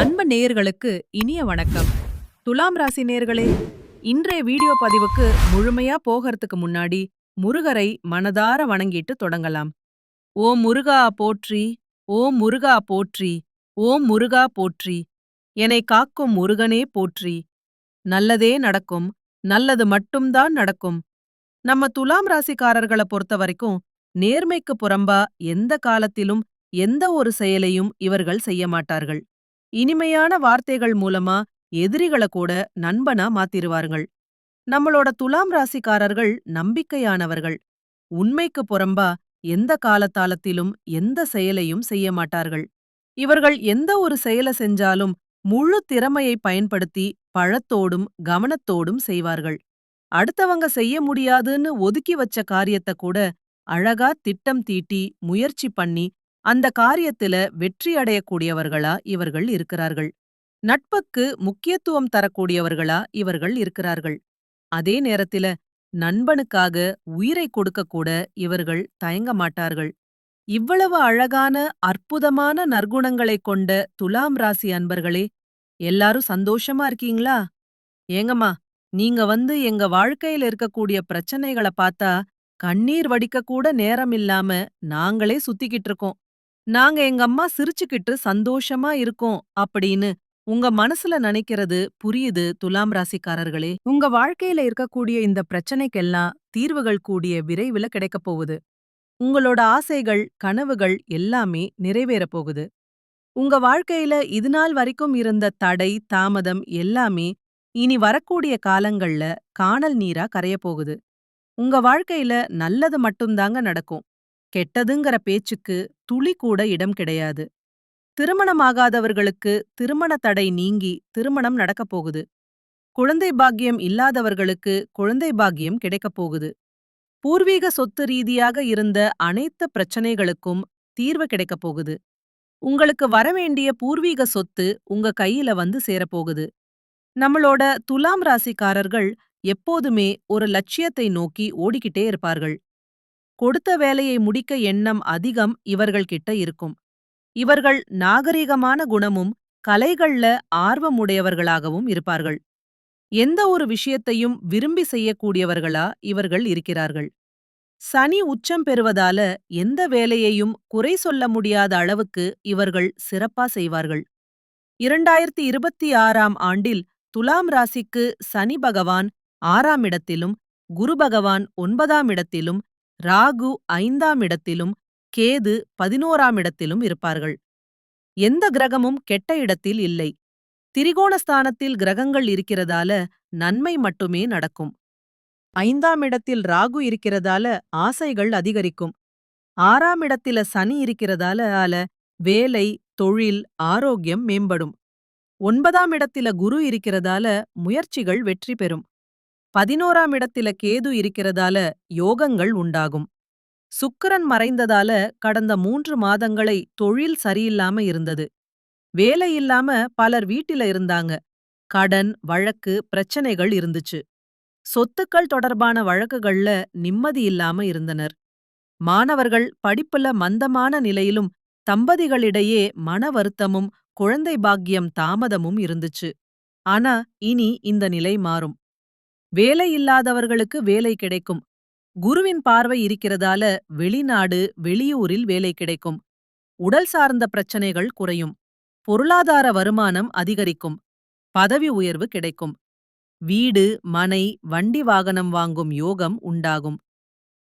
அன்பு நேயர்களுக்கு இனிய வணக்கம். துலாம் ராசி நேயர்களே இன்றைய வீடியோ பதிவுக்கு முழுமையா போகறதுக்கு முன்னாடி முருகரை மனதார வணங்கிட்டு தொடங்கலாம். ஓ முருகா போற்றி ஓ முருகா போற்றி ஓ முருகா போற்றி என்னை காக்கும் முருகனே போற்றி. நல்லதே நடக்கும் நல்லது மட்டும்தான் நடக்கும். நம்ம துலாம் ராசிக்காரர்களை பொறுத்த வரைக்கும் நேர்மைக்கு புறம்பா எந்த காலத்திலும் எந்த ஒரு செயலையும் இவர்கள் செய்ய மாட்டார்கள். இனிமையான வார்த்தைகள் மூலமா எதிரிகளை கூட நண்பனா மாத்திருவாருங்கள். நம்மளோட துலாம் ராசிக்காரர்கள் நம்பிக்கையானவர்கள். உண்மைக்கு புறம்பா எந்த காலத்தாலத்திலும் எந்த செயலையும் செய்ய மாட்டார்கள். இவர்கள் எந்த ஒரு செயலை செஞ்சாலும் முழு திறமையை பயன்படுத்தி பழத்தோடும் கவனத்தோடும் செய்வார்கள். அடுத்தவங்க செய்ய முடியாதுன்னு ஒதுக்கி வச்ச காரியத்தை கூட அழகா திட்டம் தீட்டி முயற்சி பண்ணி அந்த காரியத்துல வெற்றி அடையக்கூடியவர்களா இவர்கள் இருக்கிறார்கள். நட்புக்கு முக்கியத்துவம் தரக்கூடியவர்களா இவர்கள் இருக்கிறார்கள். அதே நேரத்தில நண்பனுக்காக உயிரை கொடுக்கக்கூட இவர்கள் தயங்க மாட்டார்கள். இவ்வளவு அழகான அற்புதமான நற்குணங்களைக் கொண்ட துலாம் ராசி அன்பர்களே எல்லாரும் சந்தோஷமா இருக்கீங்களா? ஏங்கம்மா நீங்க வந்து எங்க வாழ்க்கையில இருக்கக்கூடிய பிரச்சனைகளை பார்த்தா கண்ணீர் வடிக்க கூட நேரம் இல்லாம நாங்களே சுத்திக்கிட்டு இருக்கோம். நாங்க எங்க அம்மா சிரிச்சுக்கிட்டு சந்தோஷமா இருக்கோம் அப்படின்னு உங்க மனசுல நினைக்கிறது புரியுது துலாம் ராசிக்காரர்களே. உங்க வாழ்க்கையில இருக்கக்கூடிய இந்த பிரச்சனைக்கெல்லாம் தீர்வுகள் கூடிய விரைவில் கிடைக்கப் போகுது. உங்களோட ஆசைகள் கனவுகள் எல்லாமே நிறைவேறப் போகுது. உங்க வாழ்க்கையில இதுநாள் வரைக்கும் இருந்த தடை தாமதம் எல்லாமே இனி வரக்கூடிய காலங்கள்ல காணல் நீரா கரையப் போகுது. உங்க வாழ்க்கையில நல்லது மட்டும்தாங்க நடக்கும். கெட்டதுங்கிற பேச்சுக்கு துளி கூட இடம் கிடையாது. திருமணமாகாதவர்களுக்கு திருமண தடை நீங்கி திருமணம் நடக்கப் போகுது. குழந்தை பாக்கியம் இல்லாதவர்களுக்கு குழந்தை பாக்கியம் கிடைக்கப் போகுது. பூர்வீக சொத்து ரீதியாக இருந்த அனைத்து பிரச்சனைகளுக்கும் தீர்வு கிடைக்கப் போகுது. உங்களுக்கு வரவேண்டிய பூர்வீக சொத்து உங்க கையில வந்து சேரப்போகுது நம்மளோட துலாம் ராசிக்காரர்கள் எப்போதுமே ஒரு லட்சியத்தை நோக்கி ஓடிக்கிட்டே இருப்பார்கள். கொடுத்த வேலையை முடிக்க எண்ணம் அதிகம் இவர்கள்கிட்ட இருக்கும். இவர்கள் நாகரிகமான குணமும் கலைகள்ல ஆர்வமுடையவர்களாகவும் இருப்பார்கள். எந்த ஒரு விஷயத்தையும் விரும்பி செய்யக்கூடியவர்களா இவர்கள் இருக்கிறார்கள். சனி உச்சம் பெறுவதால எந்த வேலையையும் குறை சொல்ல முடியாத அளவுக்கு இவர்கள் சிறப்பா செய்வார்கள். இரண்டாயிரத்தி இருபத்தி ஆறாம் ஆண்டில் துலாம் ராசிக்கு சனி பகவான் ஆறாம் இடத்திலும் குரு பகவான் ஒன்பதாம் இடத்திலும் ராகு ஐந்தாம் இடத்திலும் கேது பதினோராம் இடத்திலும் இருப்பார்கள். எந்த கிரகமும் கெட்ட இடத்தில் இல்லை. திரிகோணஸ்தானத்தில் கிரகங்கள் இருக்கிறதால நன்மை மட்டுமே நடக்கும். ஐந்தாம் இடத்தில் ராகு இருக்கிறதால ஆசைகள் அதிகரிக்கும். ஆறாம் இடத்தில சனி இருக்கிறதால ஆல வேலை தொழில் ஆரோக்கியம் மேம்படும். ஒன்பதாம் இடத்தில குரு இருக்கிறதால முயற்சிகள் வெற்றி பெறும். பதினோராம் இடத்தில கேது இருக்கிறதால யோகங்கள் உண்டாகும். சுக்கரன் மறைந்ததால கடந்த மூன்று மாதங்களை தொழில் சரியில்லாம இருந்தது. வேலை இல்லாம பலர் வீட்டில இருந்தாங்க. கடன் வழக்கு பிரச்சனைகள் இருந்துச்சு. சொத்துக்கள் தொடர்பான வழக்குகள்ல நிம்மதி இல்லாம இருந்தனர். மாணவர்கள் படிப்புல மந்தமான நிலையிலும் தம்பதிகளிடையே மன வருத்தமும் குழந்தை பாக்கியம் தாமதமும் இருந்துச்சு. ஆனா இனி இந்த நிலை மாறும். வேலை இல்லாதவர்களுக்கு வேலை கிடைக்கும். குருவின் பார்வை இருக்கிறதால வெளிநாடு வெளியூரில் வேலை கிடைக்கும். உடல் சார்ந்த பிரச்சனைகள் குறையும். பொருளாதார வருமானம் அதிகரிக்கும். பதவி உயர்வு கிடைக்கும். வீடு மனை வண்டி வாகனம் வாங்கும் யோகம் உண்டாகும்.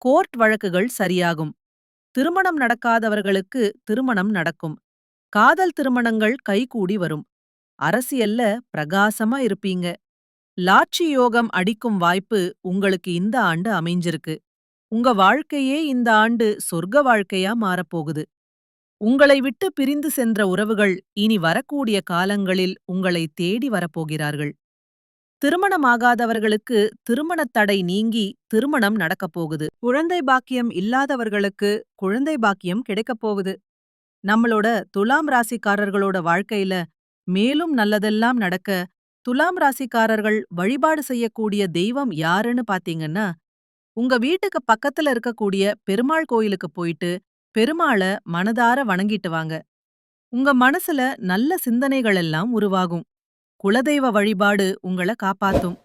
கோர்ட் வழக்குகள் சரியாகும். திருமணம் நடக்காதவர்களுக்கு திருமணம் நடக்கும். காதல் திருமணங்கள் கைகூடி வரும். அரசியல்ல பிரகாசமா இருப்பீங்க. லாட்சி யோகம் அடிக்கும் வாய்ப்பு உங்களுக்கு இந்த ஆண்டு அமைஞ்சிருக்கு. உங்க வாழ்க்கையே இந்த ஆண்டு சொர்க்க வாழ்க்கையா மாறப்போகுது. உங்களை விட்டு பிரிந்து சென்ற உறவுகள் இனி வரக்கூடிய காலங்களில் உங்களை தேடி வரப்போகிறார்கள். திருமணமாகாதவர்களுக்கு திருமணத் தடை நீங்கி திருமணம் நடக்கப் போகுது. குழந்தை பாக்கியம் இல்லாதவர்களுக்கு குழந்தை பாக்கியம் கிடைக்கப் போகுது. நம்மளோட துலாம் ராசிக்காரர்களோட வாழ்க்கையில மேலும் நல்லதெல்லாம் நடக்க துலாம் ராசிக்காரர்கள் வழிபாடு செய்யக்கூடிய தெய்வம் யாருன்னு பாத்தீங்கன்னா உங்க வீட்டுக்கு பக்கத்துல இருக்கக்கூடிய பெருமாள் கோயிலுக்கு போயிட்டு பெருமாள மனதார வணங்கிட்டு வாங்க. உங்க மனசுல நல்ல சிந்தனைகள் எல்லாம் உருவாகும். குலதெய்வ வழிபாடு உங்கள காப்பாத்தும்.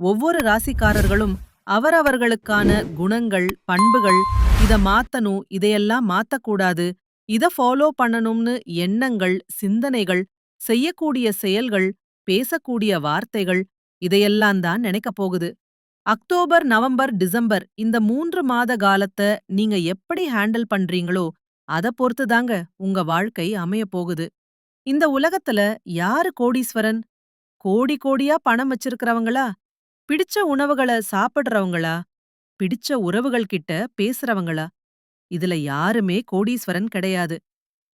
ஒவ்வொரு ராசிக்காரர்களும் அவரவர்களுக்கான குணங்கள் பண்புகள் இத மாத்தணும் இதையெல்லாம் மாத்தக்கூடாது. இத ஃபாலோ பண்ணணும்னு எண்ணங்கள் சிந்தனைகள் செய்யக்கூடிய செயல்கள் பேசக்கூடிய வார்த்தைகள் இதையெல்லாம் தான் நினைக்கப் போகுது. அக்டோபர் நவம்பர் டிசம்பர் இந்த மூன்று மாத காலத்தை நீங்க எப்படி ஹேண்டில் பண்றீங்களோ அத பொறுத்து தாங்க உங்க வாழ்க்கை அமையப் போகுது. இந்த உலகத்துல யாரு கோடீஸ்வரன்? கோடி கோடியா பணம் வச்சிருக்கிறவங்களா? பிடிச்ச உணவுகள சாப்பிடுறவங்களா? பிடிச்ச உறவுகள் கிட்ட பேசுறவங்களா? இதுல யாருமே கோடீஸ்வரன் கிடையாது.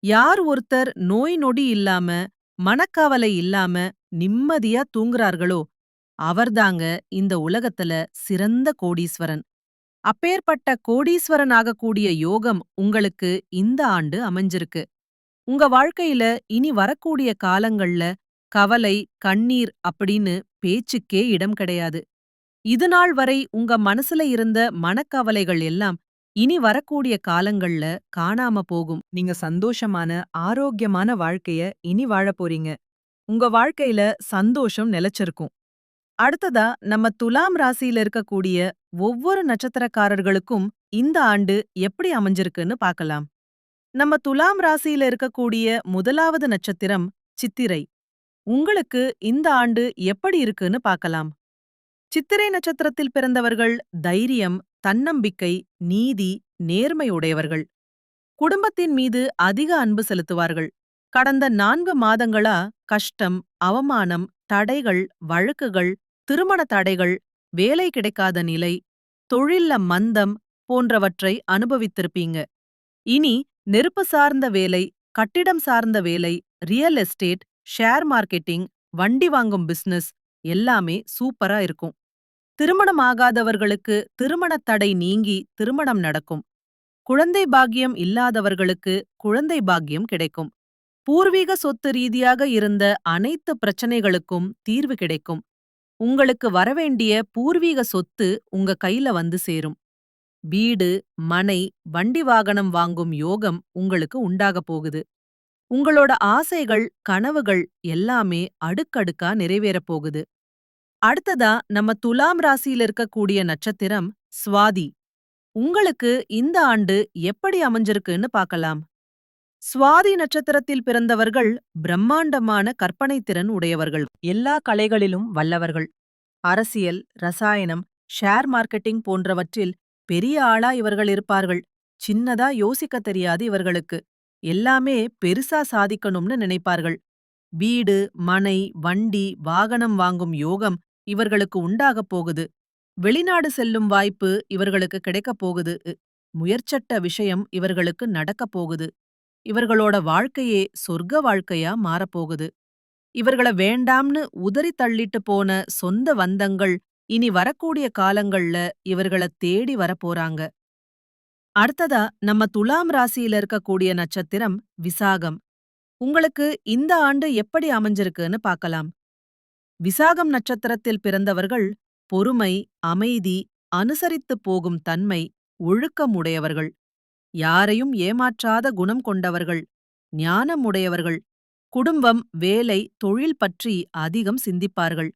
யார் ஒருத்தர் நோய் நொடி இல்லாம மனக்கவலை இல்லாம நிம்மதியா தூங்குறார்களோ? அவர்தாங்க இந்த உலகத்துல சிறந்த கோடீஸ்வரன். அப்பேற்பட்ட கோடீஸ்வரன் ஆகக்கூடிய யோகம் உங்களுக்கு இந்த ஆண்டு அமைஞ்சிருக்கு. உங்க வாழ்க்கையில இனி வரக்கூடிய காலங்கள்ல கவலை கண்ணீர் அப்படின்னு பேச்சுக்கே இடம் கிடையாது. இதுநாள் வரை உங்க மனசுல இருந்த மனக்கவலைகள் எல்லாம் இனி வரக்கூடிய காலங்கள்ல காணாம போகும். நீங்க சந்தோஷமான ஆரோக்கியமான வாழ்க்கைய இனி வாழப் போறீங்க. உங்க வாழ்க்கையில சந்தோஷம் நிலைச்சிருக்கும். அடுத்ததா நம்ம துலாம் ராசியில இருக்கக்கூடிய ஒவ்வொரு நட்சத்திரக்காரர்களுக்கும் இந்த ஆண்டு எப்படி அமைஞ்சிருக்குன்னு பார்க்கலாம். நம்ம துலாம் ராசியில இருக்கக்கூடிய முதலாவது நட்சத்திரம் சித்திரை. உங்களுக்கு இந்த ஆண்டு எப்படி இருக்குன்னு பார்க்கலாம். சித்திரை நட்சத்திரத்தில் பிறந்தவர்கள் தைரியம் தன்னம்பிக்கை நீதி நேர்மை உடையவர்கள் குடும்பத்தின் மீது அதிக அன்பு செலுத்துவார்கள். கடந்த நான்கு மாதங்களா கஷ்டம் அவமானம் தடைகள் வழக்குகள் திருமண தடைகள் வேலை கிடைக்காத நிலை தொழில்ல மந்தம் போன்றவற்றை அனுபவித்திருப்பீங்க. இனி நெருப்பு சார்ந்த வேலை கட்டிடம் சார்ந்த வேலை ரியல் எஸ்டேட் ஷேர் மார்க்கெட்டிங் வண்டி வாங்கும் பிசினஸ் எல்லாமே சூப்பரா இருக்கும். திருமணம் ஆகாதவர்களுக்கு திருமணத் தடை நீங்கி திருமணம் நடக்கும். குழந்தை பாக்கியம் இல்லாதவர்களுக்கு குழந்தை பாக்கியம் கிடைக்கும். பூர்வீக சொத்து ரீதியாக இருந்த அனைத்து பிரச்சனைகளுக்கும் தீர்வு கிடைக்கும். உங்களுக்கு வரவேண்டிய பூர்வீக சொத்து உங்க கையில வந்து சேரும். வீடு மனை வண்டி வாகனம் வாங்கும் யோகம் உங்களுக்கு உண்டாகப் போகுது. உங்களோட ஆசைகள் கனவுகள் எல்லாமே அடுக்கடுக்கா நிறைவேறப் போகுது. அடுத்ததா நம்ம துலாம் ராசியில இருக்கக்கூடிய நட்சத்திரம் சுவாதி. உங்களுக்கு இந்த ஆண்டு எப்படி அமைஞ்சிருக்குன்னு பார்க்கலாம். சுவாதி நட்சத்திரத்தில் பிறந்தவர்கள் பிரம்மாண்டமான கற்பனை திறன் உடையவர்கள். எல்லா கலைகளிலும் வல்லவர்கள். அரசியல் ரசாயனம் ஷேர் மார்க்கெட்டிங் போன்றவற்றில் பெரிய ஆளா இவர்கள் இருப்பார்கள். சின்னதா யோசிக்க தெரியாது இவர்களுக்கு. எல்லாமே பெருசா சாதிக்கணும்னு நினைப்பார்கள். வீடு மனை வண்டி வாகனம் வாங்கும் யோகம் இவர்களுக்கு உண்டாகப் போகுது. வெளிநாடு செல்லும் வாய்ப்பு இவர்களுக்கு கிடைக்கப் போகுது. முயற்சட்ட விஷயம் இவர்களுக்கு நடக்கப் போகுது. இவர்களோட வாழ்க்கையே சொர்க்க வாழ்க்கையா மாறப்போகுது. இவர்கள வேண்டாம்னு உதறி தள்ளிட்டு போன சொந்த வந்தங்கள் இனி வரக்கூடிய காலங்கள்ல இவர்கள தேடி வரப்போறாங்க. அடுத்ததா நம்ம துலாம் ராசியில இருக்கக்கூடிய நட்சத்திரம் விசாகம். உங்களுக்கு இந்த ஆண்டு எப்படி அமைஞ்சிருக்குன்னு பார்க்கலாம். விசாகம் நட்சத்திரத்தில் பிறந்தவர்கள் பொறுமை அமைதி அனுசரித்துப் போகும் தன்மை ஒழுக்கம் உடையவர்கள். யாரையும் ஏமாற்றாத குணம் கொண்டவர்கள் ஞானம் உடையவர்கள் குடும்பம் வேலை தொழில் பற்றி அதிகம் சிந்திப்பார்கள்.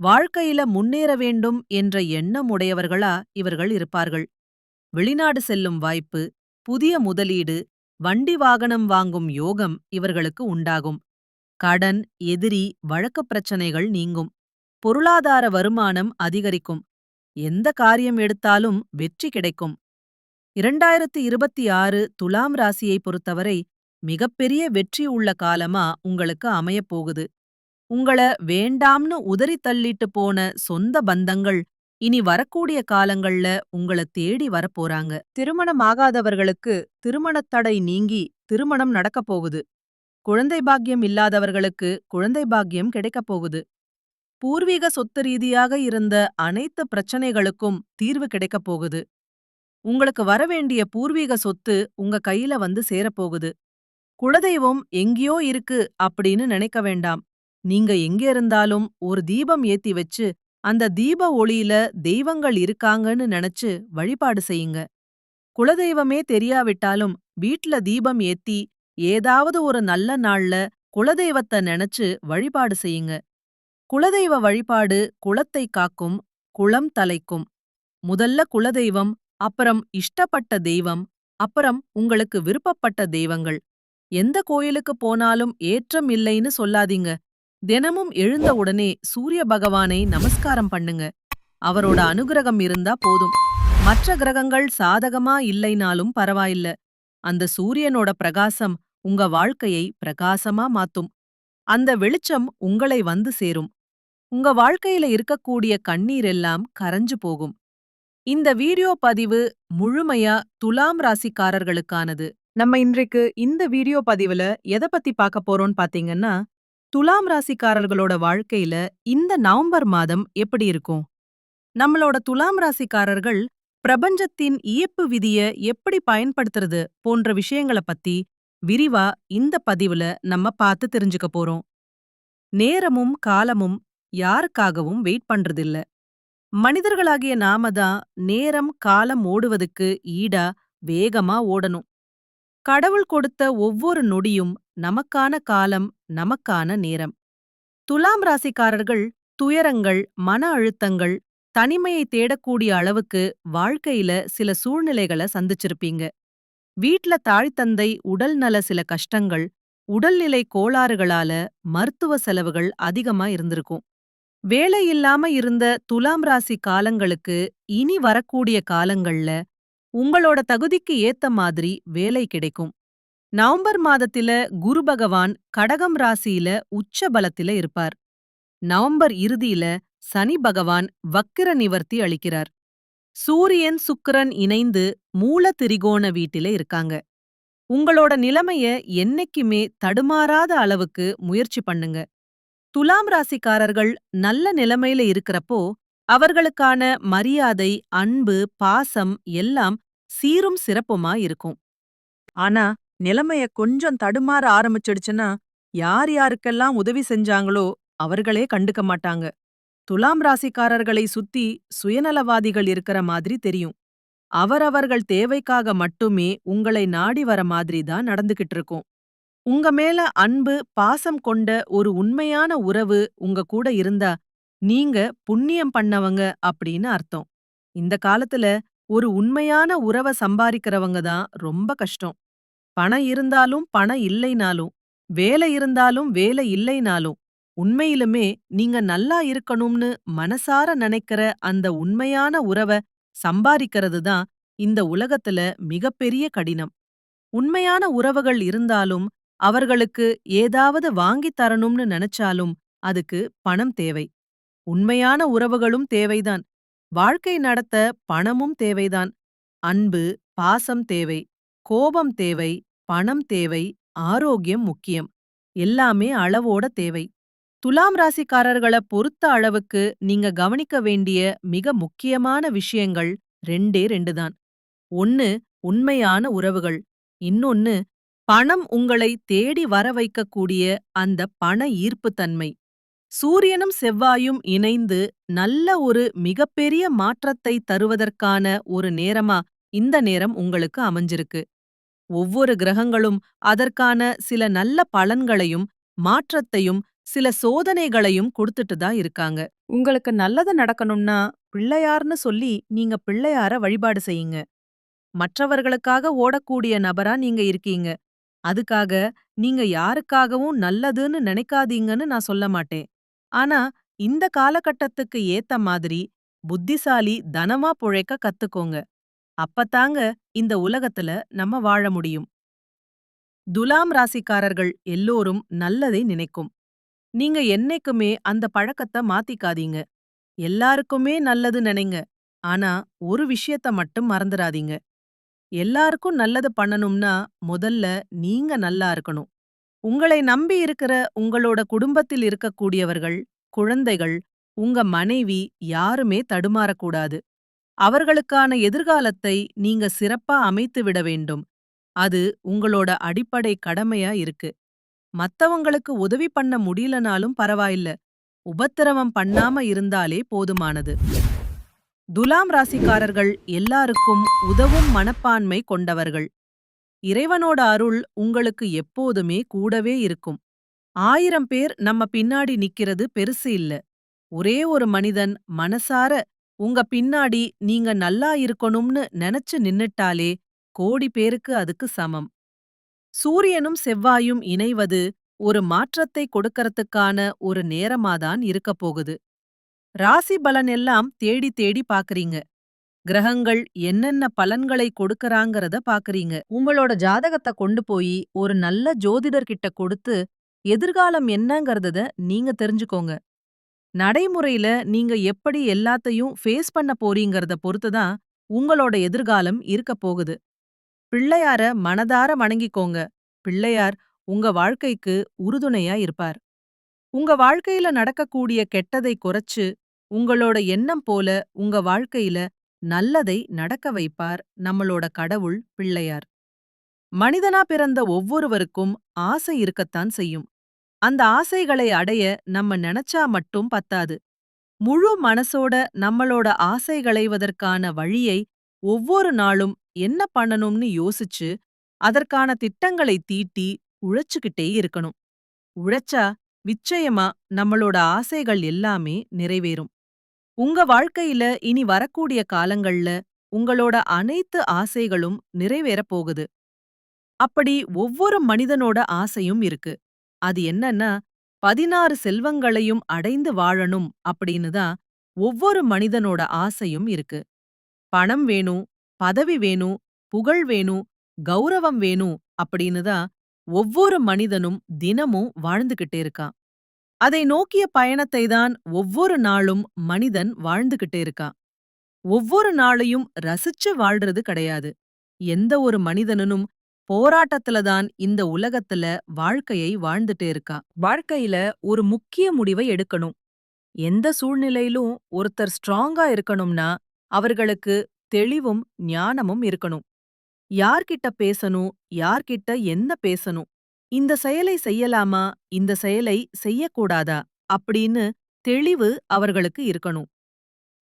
வாழ்க்கையில முன்னேற வேண்டும் என்ற எண்ணம் உடையவர்களா இவர்கள் இருப்பார்கள். வெளிநாடு செல்லும் வாய்ப்பு புதிய முதலீடு வண்டி வாகனம் வாங்கும் யோகம் இவர்களுக்கு உண்டாகும். கடன் எதிரி வழக்குப் பிரச்சனைகள் நீங்கும். பொருளாதார வருமானம் அதிகரிக்கும். எந்த காரியம் எடுத்தாலும் வெற்றி கிடைக்கும். இரண்டாயிரத்து இருபத்தி ஆறு துலாம் ராசியை பொறுத்தவரை மிகப்பெரிய வெற்றி உள்ள காலமா உங்களுக்கு அமையப் போகுது. உங்கள வேண்டாம்னு உதறி தள்ளிட்டு போன சொந்த பந்தங்கள் இனி வரக்கூடிய காலங்கள்ல உங்கள தேடி வரப்போறாங்க. திருமணமாகாதவர்களுக்கு திருமணத் தடை நீங்கி திருமணம் நடக்கப் போகுது. குழந்தை பாக்கியம் இல்லாதவர்களுக்கு குழந்தை பாக்கியம் கிடைக்கப் போகுது. பூர்வீக சொத்து ரீதியாக இருந்த அனைத்து பிரச்சனைகளுக்கும் தீர்வு கிடைக்கப் போகுது. உங்களுக்கு வரவேண்டிய பூர்வீக சொத்து உங்க கையில வந்து சேரப்போகுது. குலதெய்வம் எங்கேயோ இருக்கு அப்படின்னு நினைக்க வேண்டாம். நீங்க எங்க இருந்தாலும் ஒரு தீபம் ஏத்தி வச்சு அந்த தீப ஒளியில தெய்வங்கள் இருக்காங்கன்னு நினைச்சு வழிபாடு செய்யுங்க. குலதெய்வமே தெரியாவிட்டாலும் வீட்ல தீபம் ஏத்தி ஏதாவது ஒரு நல்ல நாள்ல குலதெய்வத்த நினைச்சு வழிபாடு செய்யுங்க. குலதெய்வ வழிபாடு குலத்தை காக்கும் குளம் தலைக்கும். முதல்ல குலதெய்வம் அப்புறம் இஷ்டப்பட்ட தெய்வம் அப்புறம் உங்களுக்கு விருப்பப்பட்ட தெய்வங்கள். எந்த கோயிலுக்கு போனாலும் ஏற்றம் இல்லைன்னு சொல்லாதீங்க. தினமும் எழுந்த உடனே சூரிய பகவானை நமஸ்காரம் பண்ணுங்க. அவரோட அனுகிரகம் இருந்தா போதும். மற்ற கிரகங்கள் சாதகமா இல்லைனாலும் பரவாயில்ல. அந்த சூரியனோட பிரகாசம் உங்க வாழ்க்கையை பிரகாசமா மாத்தும். அந்த வெளிச்சம் உங்களை வந்து சேரும். உங்க வாழ்க்கையில இருக்கக்கூடிய கண்ணீர் எல்லாம் கரைஞ்சு போகும். இந்த வீடியோ பதிவு முழுமையா துலாம் ராசிக்காரர்களுக்கானது. நம்ம இன்றைக்கு இந்த வீடியோ பதிவுல எதை பத்தி பார்க்க போறோம்னு பாத்தீங்கன்னா துலாம் ராசிக்காரர்களோட வாழ்க்கையில இந்த நவம்பர் மாதம் எப்படி இருக்கும்? நம்மளோட துலாம் ராசிக்காரர்கள் பிரபஞ்சத்தின் ஈர்ப்பு விதிய எப்படி பயன்படுத்துறது போன்ற விஷயங்கள பத்தி விரிவா இந்த பதிவுல நம்ம பார்த்து தெரிஞ்சுக்க போறோம். நேரமும் காலமும் யாருக்காகவும் வெயிட் பண்றதில்ல. மனிதர்களாகிய நாம தான் நேரம் காலம் ஓடுவதுக்கு ஈடா வேகமா ஓடணும். கடவுள் கொடுத்த ஒவ்வொரு நொடியும் நமக்கான காலம் நமக்கான நேரம். துலாம் ராசிக்காரர்கள் துயரங்கள் மன அழுத்தங்கள் தனிமையை தேடக்கூடிய அளவுக்கு வாழ்க்கையில சில சூழ்நிலைகளை சந்திச்சிருப்பீங்க. வீட்ல தாழ்த்தந்தை உடல்நல சில கஷ்டங்கள் உடல்நிலை கோளாறுகளால மருத்துவ செலவுகள் அதிகமா இருந்திருக்கும். வேலை இல்லாம இருந்த துலாம் ராசி காலங்களுக்கு இனி வரக்கூடிய காலங்கள்ல உங்களோட தகுதிக்கு ஏத்த மாதிரி வேலை கிடைக்கும். நவம்பர் மாதத்தில குரு பகவான் கடகம் ராசியில உச்ச பலத்தில இருப்பார். நவம்பர் இறுதியில சனி பகவான் வக்கிர நிவர்த்தி அளிக்கிறார். சூரியன் சுக்கிரன் இணைந்து மூல திரிகோண வீட்டில இருக்காங்க. உங்களோட நிலைமைய என்னைக்குமே தடுமாறாத அளவுக்கு முயற்சி பண்ணுங்க. துலாம் ராசிக்காரர்கள் நல்ல நிலைமையில இருக்கிறப்போ அவர்களுக்கான மரியாதை அன்பு பாசம் எல்லாம் சீரும் சிறப்புமா இருக்கும். ஆனா நிலைமைய கொஞ்சம் தடுமாற ஆரம்பிச்சிடுச்சுன்னா யார் யாருக்கெல்லாம் உதவி செஞ்சாங்களோ அவர்களே கண்டுக்க மாட்டாங்க. துலாம் ராசிக்காரர்களை சுத்தி சுயநலவாதிகள் இருக்கிற மாதிரி தெரியும். அவரவர்கள் தேவைக்காக மட்டுமே உங்களை நாடி வர மாதிரி தான் நடந்துகிட்டு இருக்கும். உங்க மேல அன்பு பாசம் கொண்ட ஒரு உண்மையான உறவு உங்க கூட இருந்தா நீங்க புண்ணியம் பண்ணவங்க அப்படின்னு அர்த்தம். இந்த காலத்துல ஒரு உண்மையான உறவை சம்பாதிக்கிறவங்க தான் ரொம்ப கஷ்டம். பணம் இருந்தாலும் பணம் இல்லைனாலும் வேலை இருந்தாலும் வேலை இல்லைனாலும் உண்மையிலுமே நீங்க நல்லா இருக்கணும்னு மனசார நினைக்கிற அந்த உண்மையான உறவை சம்பாதிக்கிறது தான் இந்த உலகத்துல மிகப்பெரிய கடினம். உண்மையான உறவுகள் இருந்தாலும் அவர்களுக்கு ஏதாவது வாங்கித் தரணும்னு நினைச்சாலும் அதுக்கு பணம் தேவை. உண்மையான உறவுகளும் தேவைதான். வாழ்க்கை நடத்த பணமும் தேவைதான். அன்பு பாசம் தேவை. கோபம் தேவை. பணம் தேவை. ஆரோக்கியம் முக்கியம். எல்லாமே அளவோட தேவை. துலாம் ராசிக்காரர்களை பொறுத்த அளவுக்கு நீங்க கவனிக்க வேண்டிய மிக முக்கியமான விஷயங்கள் ரெண்டே ரெண்டு தான் ஒன்னு உண்மையான உறவுகள். இன்னொன்னு பணம் உங்களை தேடி வர வைக்கக்கூடிய அந்த பண ஈர்ப்புத்தன்மை. சூரியனும் செவ்வாயும் இணைந்து நல்ல ஒரு மிகப்பெரிய மாற்றத்தை தருவதற்கான ஒரு நேரமா இந்த நேரம் உங்களுக்கு அமைஞ்சிருக்கு. ஒவ்வொரு கிரகங்களும் அதற்கான சில நல்ல பலன்களையும் மாற்றத்தையும் சில சோதனைகளையும் கொடுத்துட்டு தான் இருக்காங்க. உங்களுக்கு நல்லது நடக்கணும்னா பிள்ளையார்னு சொல்லி நீங்க பிள்ளையார வழிபாடு செய்யுங்க. மற்றவர்களுக்காக ஓடக்கூடிய நபரா நீங்க இருக்கீங்க. அதுக்காக நீங்க யாருக்காகவும் நல்லதுன்னு நினைக்காதீங்கன்னு நான் சொல்ல மாட்டேன். ஆனா இந்த காலகட்டத்துக்கு ஏத்த மாதிரி புத்திசாலி தனமா புழைக்க கத்துக்கோங்க. அப்பத்தாங்க இந்த உலகத்துல நம்ம வாழ முடியும். துலாம் ராசிக்காரர்கள் எல்லோரும் நல்லதை நினைக்கும். நீங்க என்னைக்குமே அந்த பழக்கத்தை மாத்திக்காதீங்க. எல்லாருக்குமே நல்லது நினைங்க. ஆனா ஒரு விஷயத்த மட்டும் மறந்துடாதீங்க எல்லாருக்கும் நல்லது பண்ணணும்னா முதல்ல நீங்க நல்லா இருக்கணும். உங்களை நம்பி இருக்கிற உங்களோட குடும்பத்தில் இருக்கக்கூடியவர்கள் குழந்தைகள் உங்க மனைவி யாருமே தடுமாறக்கூடாது. அவர்களுக்கான எதிர்காலத்தை நீங்க சிறப்பா அமைத்து விட வேண்டும். அது உங்களோட அடிப்படை கடமையா இருக்கு. மத்தவங்களுக்கு உதவி பண்ண முடியலனாலும் பரவாயில்ல. உபத்திரவம் பண்ணாம இருந்தாலே போதுமானது. துலாம் ராசிக்காரர்கள் எல்லாருக்கும் உதவும் மனப்பான்மை கொண்டவர்கள். இறைவனோட அருள் உங்களுக்கு எப்போதுமே கூடவே இருக்கும். ஆயிரம் பேர் நம்ம பின்னாடி நிக்கிறது பெருசு இல்ல. ஒரே ஒரு மனிதன் மனசார உங்க பின்னாடி நீங்க நல்லா இருக்கணும்னு நினைச்சு நின்னுட்டாலே கோடி பேருக்கு அதுக்கு சமம். சூரியனும் செவ்வாயும் இணைவது ஒரு மாற்றத்தை கொடுக்கறதுக்கான ஒரு நேரமாதான் இருக்கப் போகுது ராசி பலன் எல்லாம் தேடி தேடி பாக்குறீங்க. கிரகங்கள் என்னென்ன பலன்களை கொடுக்கறாங்கறத பாக்குறீங்க. உங்களோட ஜாதகத்தை கொண்டு போய் ஒரு நல்ல ஜோதிடர்கிட்ட கொடுத்து எதிர்காலம் என்னங்கறத நீங்க தெரிஞ்சுக்கோங்க. நடைமுறையில நீங்க எப்படி எல்லாத்தையும் ஃபேஸ் பண்ண போறீங்கறத பொறுத்துதான் உங்களோட எதிர்காலம் இருக்க போகுது. பிள்ளையார மனதார வணங்கிக்கோங்க. பிள்ளையார் உங்க வாழ்க்கைக்கு உறுதுணையா இருப்பார். உங்க வாழ்க்கையில நடக்கக்கூடிய கெட்டதை குறைச்சு உங்களோட எண்ணம் போல உங்க வாழ்க்கையில நல்லதை நடக்க வைப்பார் நம்மளோட கடவுள் பிள்ளையார். மனிதனா பிறந்த ஒவ்வொருவருக்கும் ஆசை இருக்கத்தான் செய்யும். அந்த ஆசைகளை அடைய நம்ம நினைச்சா மட்டும் பத்தாது. முழு மனசோட நம்மளோட ஆசைகளைவதற்கான வழியை ஒவ்வொரு நாளும் என்ன பண்ணணும்னு யோசிச்சு அதற்கான திட்டங்களை தீட்டி உழைச்சுக்கிட்டே இருக்கணும். உழைச்சா நிச்சயமா நம்மளோட ஆசைகள் எல்லாமே நிறைவேறும். உங்க வாழ்க்கையில இனி வரக்கூடிய காலங்கள்ல உங்களோட அனைத்து ஆசைகளும் நிறைவேறப் போகுது. அப்படி ஒவ்வொரு மனிதனோட ஆசையும் இருக்கு. அது என்னன்னா பதினாறு செல்வங்களையும் அடைந்து வாழணும் அப்படின்னு தான் ஒவ்வொரு மனிதனோட ஆசையும் இருக்கு. பணம் வேணும் பதவி வேணும் புகழ் வேணும் கௌரவம் வேணும் அப்படின்னு தான் ஒவ்வொரு மனிதனும் தினமும் வாழ்ந்துகிட்டே இருக்கான் அதை நோக்கிய பயணத்தை தான் ஒவ்வொரு நாளும் மனிதன் வாழ்ந்துகிட்டே இருக்கான் ஒவ்வொரு நாளையும் ரசிச்சு வாழ்றது கிடையாது. எந்த ஒரு மனிதனும் போராட்டத்துல தான் இந்த உலகத்துல வாழ்க்கையை வாழ்ந்துட்டே இருக்கா. வாழ்க்கையில ஒரு முக்கிய முடிவை எடுக்கணும். எந்த சூழ்நிலையிலும் ஒருத்தர் ஸ்ட்ராங்கா இருக்கணும்னா அவர்களுக்கு தெளிவும் ஞானமும் இருக்கணும். யார்கிட்ட பேசணும் யார்கிட்ட என்ன பேசணும்? இந்த செயலை செய்யலாமா? இந்த செயலை செய்யக்கூடாதா? அப்படின்னு தெளிவு அவர்களுக்கு இருக்கணும்.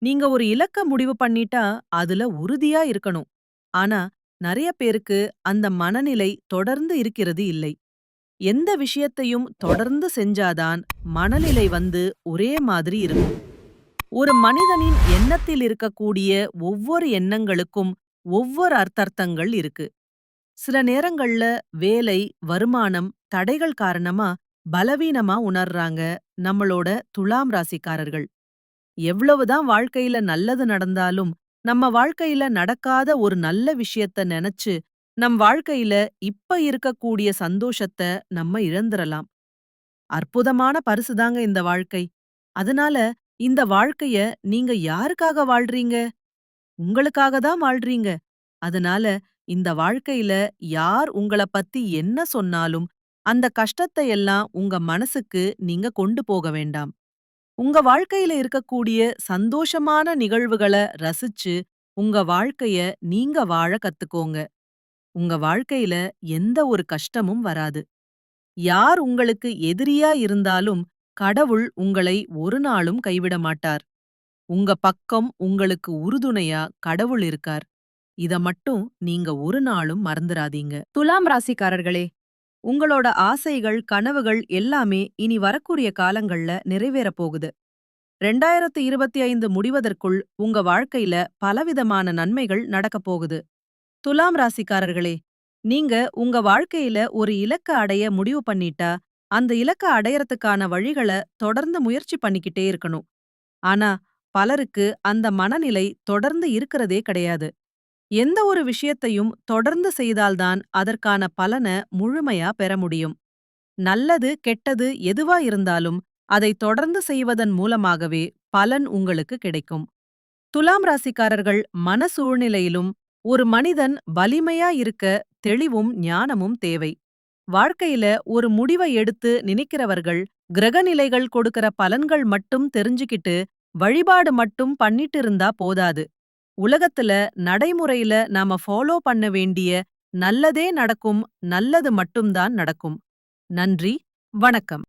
நீங்க ஒரு இலக்க முடிவு பண்ணிட்டா அதுல உறுதியா இருக்கணும். ஆனா நிறைய பேருக்கு அந்த மனநிலை தொடர்ந்து இருக்கிறது இல்லை. எந்த விஷயத்தையும் தொடர்ந்து செஞ்சாதான் மனநிலை வந்து ஒரே மாதிரி இருக்கும். ஒரு மனிதனின் எண்ணத்தில் இருக்கக்கூடிய ஒவ்வொரு எண்ணங்களுக்கும் ஒவ்வொரு அர்த்தர்த்தங்கள் இருக்கு. சில நேரங்கள்ல வேலை வருமானம் தடைகள் காரணமா பலவீனமா உணர்றாங்க நம்மளோட துலாம் ராசிக்காரர்கள். எவ்வளவுதான் வாழ்க்கையில நல்லது நடந்தாலும் நம்ம வாழ்க்கையில நடக்காத ஒரு நல்ல விஷயத்த நினைச்சு நம் வாழ்க்கையில இப்ப இருக்கக்கூடிய சந்தோஷத்த நம்ம இழந்துறலாம். அற்புதமான பரிசுதாங்க இந்த வாழ்க்கை. அதனால இந்த வாழ்க்கைய நீங்க யாருக்காக வாழ்றீங்க? உங்களுக்காக தான் வாழ்றீங்க. அதனால இந்த வாழ்க்கையில யார் உங்கள பத்தி என்ன சொன்னாலும் அந்த கஷ்டத்தை எல்லாம் உங்க மனசுக்கு நீங்க கொண்டு போக வேண்டாம். உங்க வாழ்க்கையில இருக்கக்கூடிய சந்தோஷமான நிகழ்வுகளை ரசிச்சு உங்க வாழ்க்கைய நீங்க வாழ கத்துக்கோங்க. உங்க வாழ்க்கையில எந்த ஒரு கஷ்டமும் வராது. யார் உங்களுக்கு எதிரியா இருந்தாலும் கடவுள் உங்களை ஒரு நாளும் கைவிட மாட்டார். உங்க பக்கம் உங்களுக்கு உறுதுணையா கடவுள் இருக்கார். இத மட்டும் நீங்க ஒரு நாளும் மறந்துராதீங்க துலாம் ராசிக்காரர்களே உங்களோட ஆசைகள் கனவுகள் எல்லாமே இனி வரக்கூடிய காலங்கள்ல நிறைவேறப் போகுது. ரெண்டாயிரத்து இருபத்தி ஐந்து முடிவதற்குள் உங்க வாழ்க்கையில பலவிதமான நன்மைகள் நடக்கப் போகுது. துலாம் ராசிக்காரர்களே நீங்க உங்க வாழ்க்கையில ஒரு இலக்க அடைய முடிவு பண்ணிட்டா அந்த இலக்க அடையறதுக்கான வழிகளை தொடர்ந்து முயற்சி பண்ணிக்கிட்டே இருக்கணும். ஆனா பலருக்கு அந்த மனநிலை தொடர்ந்து இருக்கிறதே கிடையாது. எந்த ஒரு விஷயத்தையும் தொடர்ந்து செய்தால்தான் அதற்கான பலனை முழுமையா பெற முடியும். நல்லது கெட்டது எதுவா இருந்தாலும் அதை தொடர்ந்து செய்வதன் மூலமாகவே பலன் உங்களுக்கு கிடைக்கும். துலாம் ராசிக்காரர்கள் மன சூழ்நிலையிலும் ஒரு மனிதன் வலிமையா இருக்க தெளிவும் ஞானமும் தேவை. வாழ்க்கையில ஒரு முடிவை எடுத்து நினைக்கிறவர்கள் கிரகநிலைகள் கொடுக்கிற பலன்கள் மட்டும் தெரிஞ்சுக்கிட்டு வழிபாடு மட்டும் பண்ணிட்டு இருந்தா போதாது. உலகத்துல நடைமுறையில நாம ஃபாலோ பண்ண வேண்டிய நல்லதே நடக்கும் நல்லது மட்டும்தான் நடக்கும். நன்றி வணக்கம்.